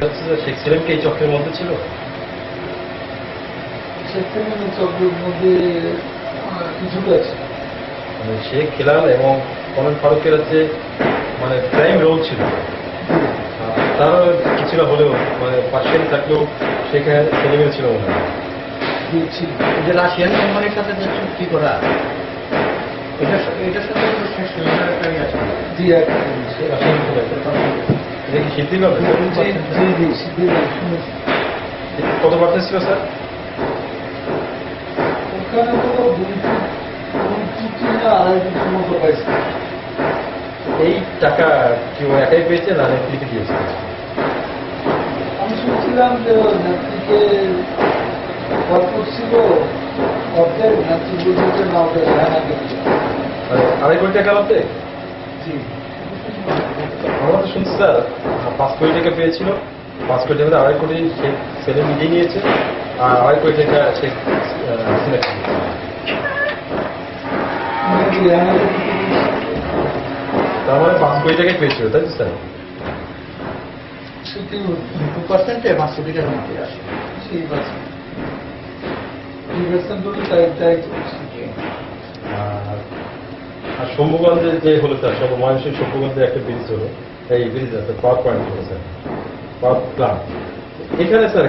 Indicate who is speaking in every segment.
Speaker 1: যে শেখ সেলিম কি এই চক্রের মধ্যে ছিল?
Speaker 2: সেখানে চক্রের মধ্যে কিছুটা আছে।
Speaker 1: মানে শেখ খেলাল এবং কমন ফারুকের হচ্ছে মানে প্রাইম রোল ছিল। তারও কিছুটা হলেও মানে পার্সিয়ালি থাকলেও সেখানে সেলিমের ছিল মনে হয়।
Speaker 3: যে রাশিয়ান কোম্পানির সাথে যে চুক্তি করা এটা এটার সাথে তো শেষ একটা
Speaker 2: জি
Speaker 1: রাশিয়ান কত পার্সেন্ট ছিল স্যার
Speaker 2: ওখানে তো আড়াই মতো পাইছে
Speaker 1: এই টাকা কি ও একাই পেয়েছে না নেত্রীকে দিয়েছে?
Speaker 2: আমি শুনছিলাম যে নেত্রীকে গল্প ছিল অর্ধেক নেত্রী না
Speaker 1: আড়াই কোটি টাকা লাগবে
Speaker 2: জি।
Speaker 1: তো শুনছি স্যার পাঁচ কোটি টাকা পেয়েছিল। পাঁচ কোটি টাকা আড়াই কোটি সেলিম নিজেই নিয়েছে, আর আড়াই কোটি টাকা
Speaker 2: রেহানা দিতে
Speaker 1: তার মানে পাঁচ কোটি টাকাই পেয়েছিল, তাই তো স্যার?
Speaker 3: টু পার্সেন্টে পাঁচ কোটি মধ্যে আসে।
Speaker 2: সেই আছে
Speaker 1: আর শম্ভুগঞ্জে যে হলো স্যার সব মহেন্দ্র শম্ভুগঞ্জে একটা ব্রিজ হলো। এই ব্রিজ আছে পাওয়ার পয়েন্ট হলো স্যার পাওয়ার প্লান্ট এখানে স্যার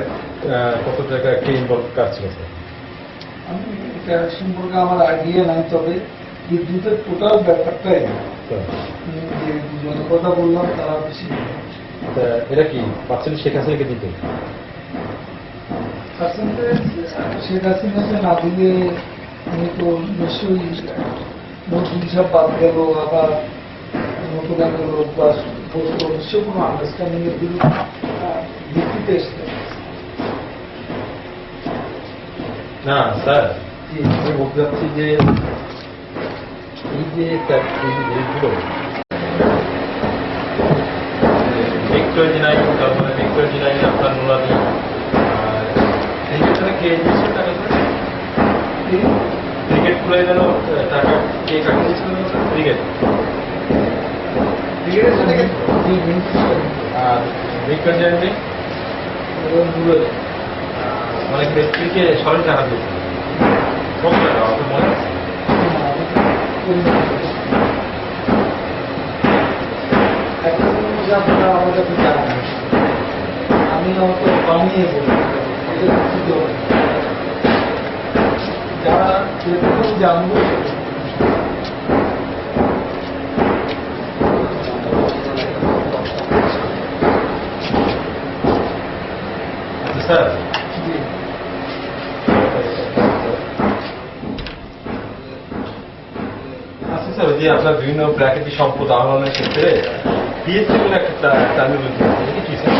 Speaker 1: কত টাকা কে ইনভলভ কাজ ছিল স্যার?
Speaker 2: আমি এটা সম্পর্কে আমার আইডিয়া নাই তবে বিদ্যুতের টোটাল ব্যাপারটাই
Speaker 1: স্যার,
Speaker 2: উম, যে দুজনের কথা বললাম তারা বেশি
Speaker 1: এরা কি পাচ্ছেন শেখ হাসিনাকে দিতে?
Speaker 2: শেখ হাসিনাকে না দিলে আমি তো নিশ্চয়ই নোট হিসাব বাদ গেল আবার নতুন একটা লোক বা বসল নিশ্চয় কোনো আন্ডারস্ট্যান্ডিং এর বিরুদ্ধে ভিত্তিতে এসছে।
Speaker 1: না স্যার। আমি বলতে চাচ্ছি যে এই যে স্যার এই জিনিসগুলো তারপরে ভিক্টোরিয়া আপনার নুরানি আর এই ক্ষেত্রে কে? দিয়েছিল টাকা ক্রিকেট খুলে টাকা কে কাকে দিয়েছিল স্যার ক্রিকেট
Speaker 2: ক্রিকেটের সাথে জি মিনিস্টার
Speaker 1: আর ভিক্টোরিয়া মানে ব্যক্তিকে আছে?
Speaker 2: আমার কাছে জানেন আমি হয়তো বানিয়ে। যারা জানব
Speaker 1: স্যার। আচ্ছা স্যার যে আপনার বিভিন্ন প্রাকৃতিক সম্পদ আহরণের ক্ষেত্রে পিএসসি বলে একটা আছে কি sir?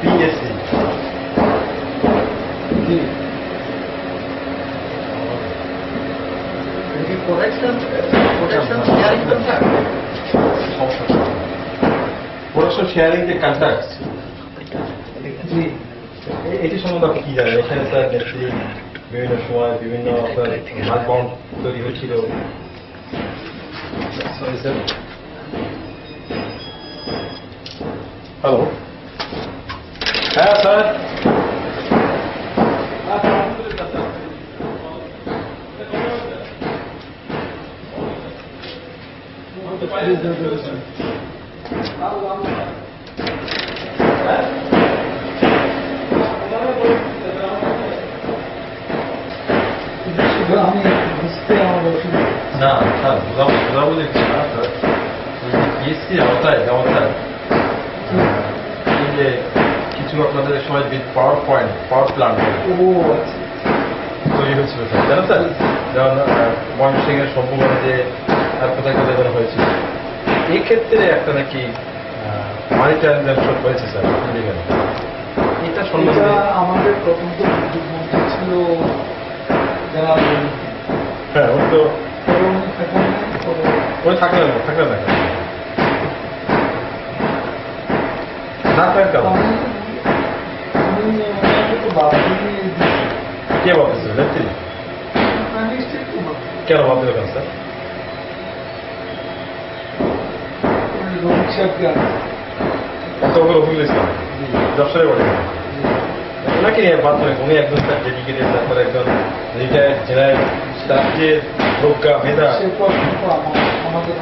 Speaker 1: PSC
Speaker 3: protection protection sharing contract
Speaker 1: production sharing যে কন্ট্রাক্ট
Speaker 2: জি।
Speaker 1: এটি সম্বন্ধে কি জানেন? এখানে স্যার নেত্রী বিভিন্ন সময় বিভিন্ন আপনার মাঠ তৈরি হয়েছিল। হ্যালো হ্যাঁ স্যার।
Speaker 2: শুধু আমি বুঝতে আমার অসুবিধা
Speaker 1: কিছু না স্যার পিএসসি আওতায় আওতায় যে কিছু আপনাদের সময় পাওয়ার পয়েন্ট পাওয়ার প্ল্যান্ট
Speaker 2: ও আচ্ছা।
Speaker 1: তৈরি হয়েছিল জানেন স্যার যেমন ময়মনসিং এর সম্পূর্ণ যে কোথায় কোথায় যেন হয়েছিল। এই ক্ষেত্রে একটা নাকি মানি ট্রানজাকশন হয়েছে স্যার ইলিগাল এটা সম্বন্ধে
Speaker 2: আমাদের প্রথম তো বিদ্যুৎ মন্ত্রী ছিল
Speaker 1: হ্যাঁ তো ওই থাকলেন না থাকলেন না
Speaker 2: দিচ্ছি।
Speaker 1: কে
Speaker 2: মিনিস্টার তো
Speaker 1: কেন
Speaker 2: সাহেবকে আনছে।
Speaker 1: অধ্যক্ষ রফিকুল ইসলাম ওনাকে বাদ করে উনি একজন তার ডেডিকেটেড তারপরে রিটায়ার্ড জেনারেল যে প্রজ্ঞা মেধা
Speaker 2: আমাদের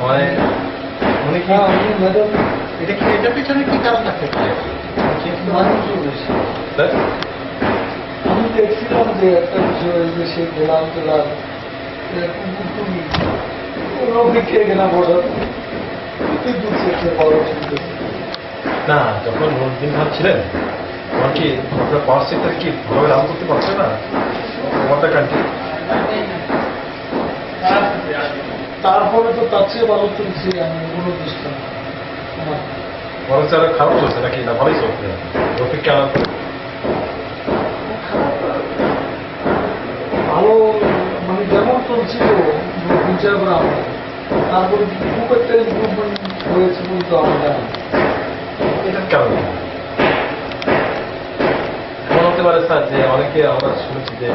Speaker 2: হ্যাঁ। উনি ম্যাডাম
Speaker 3: এটা কি এটার পিছনে কি কারণ থাকতে পারে
Speaker 2: মানুষও বেশি
Speaker 1: স্যার
Speaker 2: আমি দেখছিলাম যে একটা বিষয় যে সেই গেলাম
Speaker 1: না যখন নুরুদ্দিন খান ছিলেন তখন কি আপনার পাওয়ার সেক্টর কি ভালোভাবে রান করতে পারছে না? ওয়াটার কান্ট্রি
Speaker 2: তারপরে তো তার চেয়ে ভালো চলছে আমি কোনো দৃষ্টান্ত আমার।
Speaker 1: আরও খারাপ চলছে নাকি? না ভালোই চলছে? রফিককে আনার
Speaker 2: ভালো মানে যেমন চলছিল বিচার করা আমরা তারপরে খুব একটা ইম্প্রুভমেন্ট হয়েছে আমরা জানি
Speaker 1: পারে স্যার যে অনেকে আমরা শুনেছি যে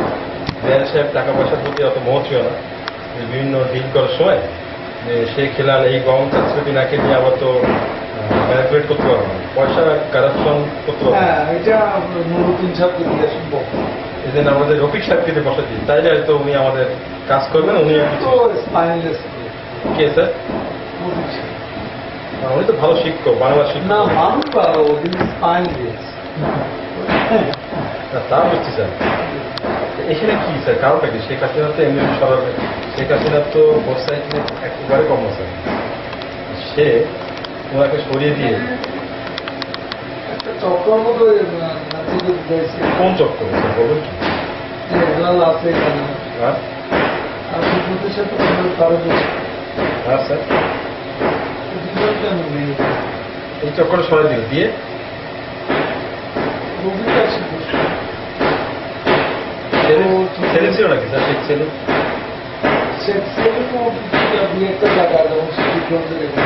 Speaker 1: সাহেব টাকা পয়সার প্রতি অত মোহ ছিল না। বিভিন্ন ডিল করার সময় যে সে খেলাল এই গম চাকরি নাকে দিয়ে আবার তো ম্যানিপুলেট করতে পারব না। পয়সা কারাপশন করতে পারব
Speaker 2: হ্যাঁ এটা নুরুদ্দিন সাহেবকে দিয়ে সম্ভব।
Speaker 1: এই আমাদের রফিক সাহেবকে দিয়ে বসা দিই তাইলে হয়তো উনি আমাদের কাজ করবেন উনি
Speaker 2: তো স্পাইনলেস
Speaker 1: কে স্যার? উনি তো ভালো শিক্ষক বাংলা
Speaker 2: না
Speaker 1: শিক্ষক
Speaker 2: মানুষ ভালো কিন্তু স্পাইনলেস
Speaker 1: না, তা বুঝছি স্যার। এখানে কি স্যার কারণটা কি? শেখ হাসিনা তো এমনি সরবে শেখ হাসিনা তো মোটরসাইকেল একেবারে কম আছে। সে ওনাকে সরিয়ে দিয়ে
Speaker 2: একটা চক্র মতো
Speaker 1: কোন চক্র স্যার বলুন
Speaker 2: আছে
Speaker 1: হ্যাঁ? হ্যাঁ স্যার এই চক্রটা সরাই দিয়ে
Speaker 2: রবিটা আছে বসে।
Speaker 1: ছেলে ছেলে নাকি? স্যার শেখ ছেলে?
Speaker 2: সে ছেলে তো কিছুটা দুই একটা জায়গা যেমন সিদ্ধিগঞ্জে রেখে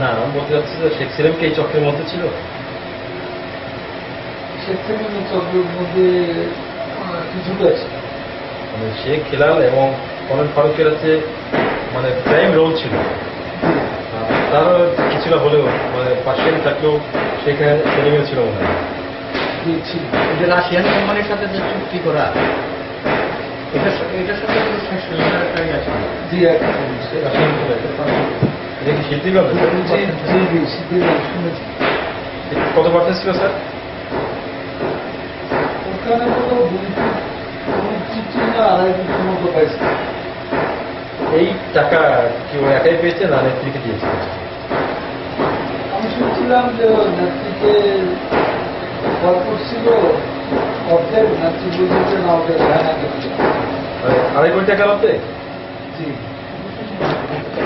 Speaker 1: না। আমি বলতে চাচ্ছি যে শেখ সেলিম কি এই চক্রের মধ্যে ছিল?
Speaker 2: সে থেকে চক্রের মধ্যে কিছুটা আছে
Speaker 1: মানে শেখ খেলাল এবং কমল ফারুকের হচ্ছে মানে প্রাইম রোল ছিল। তারও কিছুটা হলেও মানে পার্সিয়ালি থাকলেও সেখানে সেলিমের ছিল মনে হয়।
Speaker 2: দিয়েছি
Speaker 3: এই যে রাশিয়ান কোম্পানির সাথে যে চুক্তি করা এটা এটার সাথে কোনো শেষ আছে?
Speaker 2: জি
Speaker 1: রাশিয়ান এটা। এটা কি সিদ্ধিগঞ্জ
Speaker 2: জি জি জি সিদ্ধিগঞ্জ শুনেছি।
Speaker 1: কত পার্সেন্ট ছিল স্যার?
Speaker 2: ওখানে কোনো দুই ফুট দুই চিঠি না আড়াই মতো পাইছে।
Speaker 1: এই টাকা কি ও একাই পেয়েছে না নেত্রীকে দিয়েছে?
Speaker 2: আমি শুনছিলাম যে নেত্রীকে অর্ধেক না
Speaker 1: মানে আড়াই কোটি টাকা
Speaker 2: জি।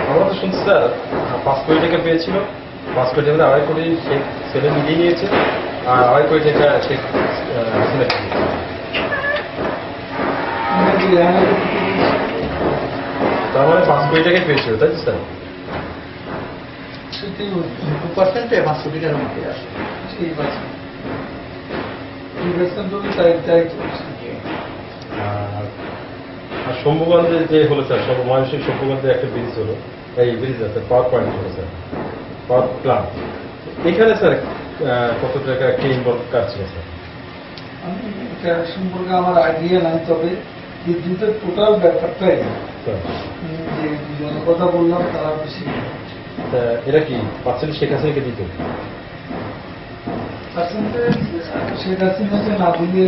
Speaker 1: আমরা তো শুনছি স্যার পাঁচ কোটি টাকা পেয়েছিল। পাঁচ কোটি টাকা আড়াই কোটি শেখ ছেলে নিজেই নিয়েছে আর আড়াই কোটি টাকা শেখ
Speaker 2: ধ্যান
Speaker 1: তার মানে পাঁচ কোটি টাকা পেয়েছিল তাই তো স্যার?
Speaker 3: পার্সেন্টে পাঁচশো টাকার মধ্যে আসে।
Speaker 2: ঠিক আছে ইনভেস্টমেন্ট হলে তাই তাই চলছে
Speaker 1: আর শম্ভুগঞ্জে যে হলো স্যার সব ময়মনসিংহ শম্ভুগঞ্জে একটা ব্রিজ হলো। এই ব্রিজ আছে পাওয়ার পয়েন্ট হলো স্যার। পাওয়ার প্লান্ট এখানে স্যার কত টাকা কে ইনভলভ কাজ ছিল স্যার?
Speaker 2: আমি এটা সম্পর্কে আমার আইডিয়া নাই তবে বিদ্যুতের টোটাল ব্যাপারটাই যে কথা বললাম তারা বেশি।
Speaker 1: এরা কি পার্সেন্ট শেখ হাসিনাকে দিত?
Speaker 2: শেখ হাসিনাকে না দিলে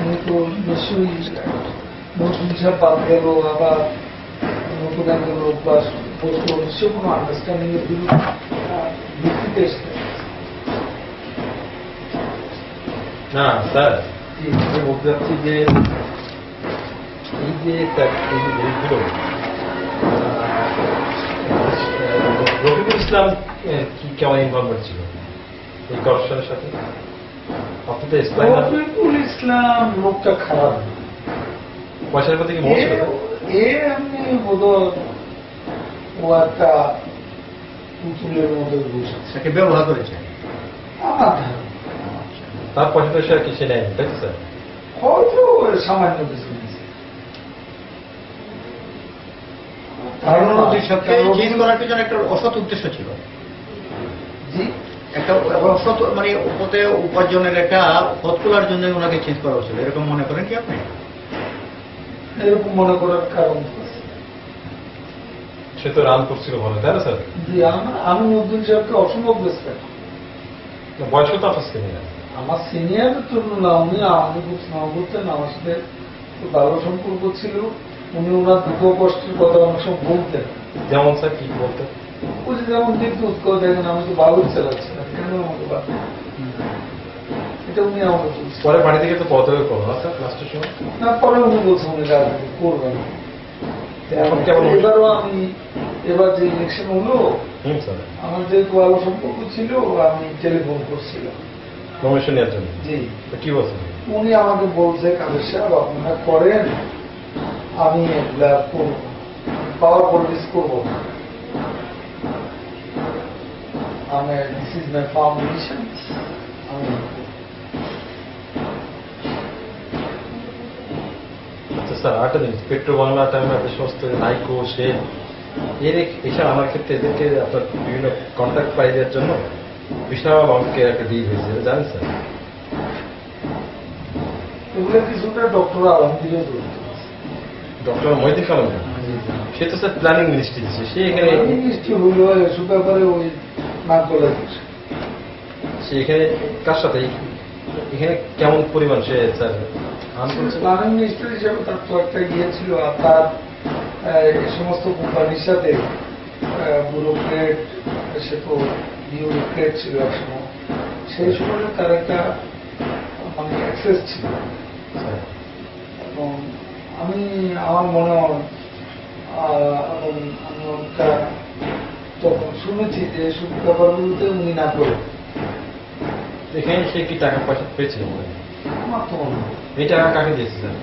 Speaker 2: আমি তো নিশ্চয়ই নতুন হিসাব বাদ গেল আবার নতুন একজন লোক বা বসল নিশ্চয়ই কোনো আন্ডারস্ট্যান্ডিং এর ভিত্তিতে এসছে।
Speaker 1: না স্যার আমি বলতে চাচ্ছি যে এই যে এই যে জিনিসগুলো রফিকুল ইসলাম কেমন ইনভলভমেন্ট ছিল? এই করপশনের সাথে? আপনি তো স্পাইনার
Speaker 2: ইসলাম? লোকটা খারাপ।
Speaker 1: পয়সার প্রতি কি মোহ ছিল
Speaker 2: এ এমনি বোধ ও একটা পুতুলের মতো বসে
Speaker 3: ব্যবহার করেছে?
Speaker 1: তার পয়সা পয়সা কি সে নেয়নি তাই তো স্যার?
Speaker 2: হয়তো সামান্য কিছু। ধারণা
Speaker 3: করার পিছনে একটা অসৎ উদ্দেশ্য ছিল। একটা মানে ওতে উপার্জনের একটা পথ খোলার জন্য ওনাকে চেঞ্জ করা হয়েছিল। এরকম মনে করেন কি আপনি?
Speaker 2: এরকম মনে করার কারণ
Speaker 1: সে তো রান করছিল তাই না স্যার?
Speaker 2: জি আমার আমি সাহেবকে অসম্ভব রেসপেক্ট
Speaker 1: বয়স তো আপনার না
Speaker 2: আমার সিনিয়রের জন্য না উনি আমাকে খুব স্নেহ করতেন আমার সাথে খুব ভালো সম্পর্ক ছিল। উনি ওনার দুঃখ কষ্টের কথা অনেক সময় বলতেন।
Speaker 1: যেমন স্যার কি বলতে
Speaker 2: ওই যে যেমন করে দেখেন আমি তো ভালো চালাচ্ছিলাম কেন আমাকে বাদ এটা উনি আমাকে
Speaker 1: পরে বাড়ি থেকে তো লাস্টের সময়
Speaker 2: না পরে উনি বলছেন উনি রাজনীতি করবেন না।
Speaker 1: এখন কেমন
Speaker 2: এবারও আমি এবার যে ইলেকশন হলো আমার যেহেতু ভালো সম্পর্ক ছিল আমি টেলিফোন করছিলাম। জি।
Speaker 1: কি বলছেন?
Speaker 2: উনি আমাকে বলছে কাদের সাহেব আপনারা করেন আমি পাওয়ার পলিটিক্স করব না। আমি দিস ইজ মাই ফাউন্ডেশন আমি
Speaker 1: আচ্ছা স্যার আরেকটা জিনিস পেট্রো বাংলা টাইমে সমস্ত নাইকো সে এর এছাড়া আমার ক্ষেত্রে এদেরকে আপনার বিভিন্ন কন্ট্যাক্ট পাই দেওয়ার জন্য বিশাল অঙ্কের একটা হয়েছে এটা জানেন স্যার?
Speaker 2: এগুলো কিছুটা ডক্টর
Speaker 1: মহিদিন কালাম সে তো স্যার প্ল্যানিং মিনিস্ট্রি দিচ্ছে সে এখানে
Speaker 2: মিষ্টি হইল এসব ওই না করে
Speaker 1: সে এখানে কার সাথে? এখানে কেমন পরিমাণ সে স্যার আর্ন
Speaker 2: প্ল্যানিং মিনিস্টার হিসেবে তার তো একটা ইয়ে আর তার এই সমস্ত কোম্পানির সাথে ব্যুরোক্রেট সে তো বিউরোক্রেট ছিল সেই সময় তার একটা মানে অ্যাক্সেস ছিল। এবং আমি আমার মনে হয় শুনেছি যে এসব বলতে উনি না করে।
Speaker 1: এখানে সে কি টাকা পয়সা পেয়েছিল
Speaker 2: আমার তো মনে হয়।
Speaker 1: এই টাকা কাকে দিয়েছে স্যার?